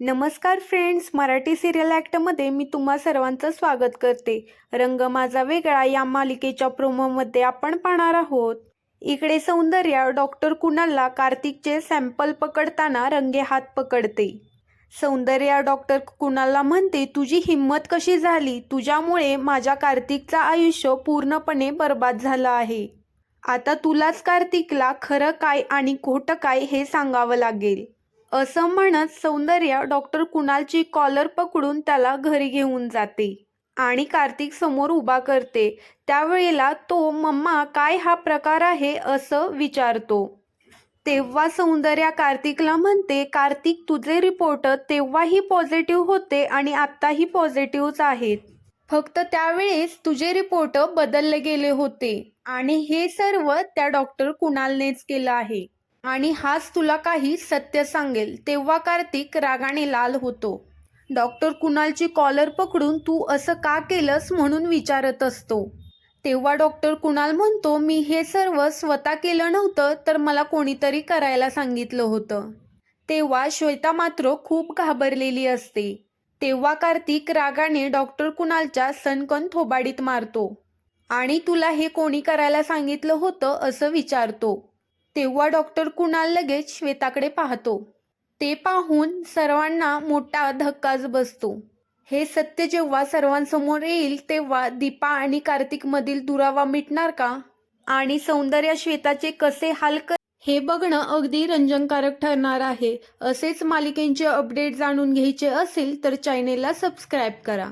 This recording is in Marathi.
नमस्कार फ्रेंड्स मराठी सिरियल ॲक्टमध्ये मी तुम्हा सर्वांचं स्वागत करते. रंग माझा वेगळा या मालिकेच्या प्रोमोमध्ये आपण पाहणार आहोत. इकडे सौंदर्या डॉक्टर कुणालला कार्तिकचे सॅम्पल पकडताना रंगे हात पकडते. सौंदर्या डॉक्टर कुणालला म्हणते तुझी हिंमत कशी झाली? तुझ्यामुळे माझ्या कार्तिकचं आयुष्य पूर्णपणे बर्बाद झालं आहे. आता तुलाच कार्तिकला खरं काय आणि खोटं काय हे सांगावं लागेल. असं म्हणत सौंदर्या डॉक्टर कुणालची कॉलर पकडून त्याला घरी घेऊन जाते आणि कार्तिक समोर उभा करते. त्यावेळेला तो मम्मा काय हा प्रकार आहे? असं विचारतो. तेव्हा सौंदर्या कार्तिकला म्हणते कार्तिक तुझे रिपोर्ट तेव्हाही पॉझिटिव्ह होते आणि आत्ताही पॉझिटिव्हच आहेत. फक्त त्यावेळेस तुझे रिपोर्ट बदलले गेले होते आणि हे सर्व त्या डॉक्टर कुणालनेच केलं आहे. आणि हाच तुला काही सत्य सांगेल. तेव्हा कार्तिक रागाने लाल होतो. डॉक्टर कुणालची कॉलर पकडून तू असं का केलंस म्हणून विचारत असतो. तेव्हा डॉक्टर कुणाल म्हणतो मी हे सर्व स्वतः केलं नव्हतं तर मला कोणीतरी करायला सांगितलं होतं. तेव्हा श्वेता मात्र खूप घाबरलेली असते. तेव्हा कार्तिक रागाने डॉक्टर कुणालच्या सणकण थोबाडीत मारतो. आणि तुला हे कोणी करायला सांगितलं होतं? असं विचारतो. तेव्हा डॉक्टर कुणाल लगेच श्वेताकडे पाहतो. ते पाहून सर्वांना मोठा धक्काच बसतो. हे सत्य जेव्हा सर्वांसमोर येईल तेव्हा दीपा आणि कार्तिकमधील दुरावा मिटणार का? आणि सौंदर्य श्वेताचे कसे हाल कर हे बघणं अगदी रंजनकारक ठरणार आहे. असेच मालिकेंचे अपडेट जाणून घ्यायचे असेल तर चॅनेलला सबस्क्राईब करा.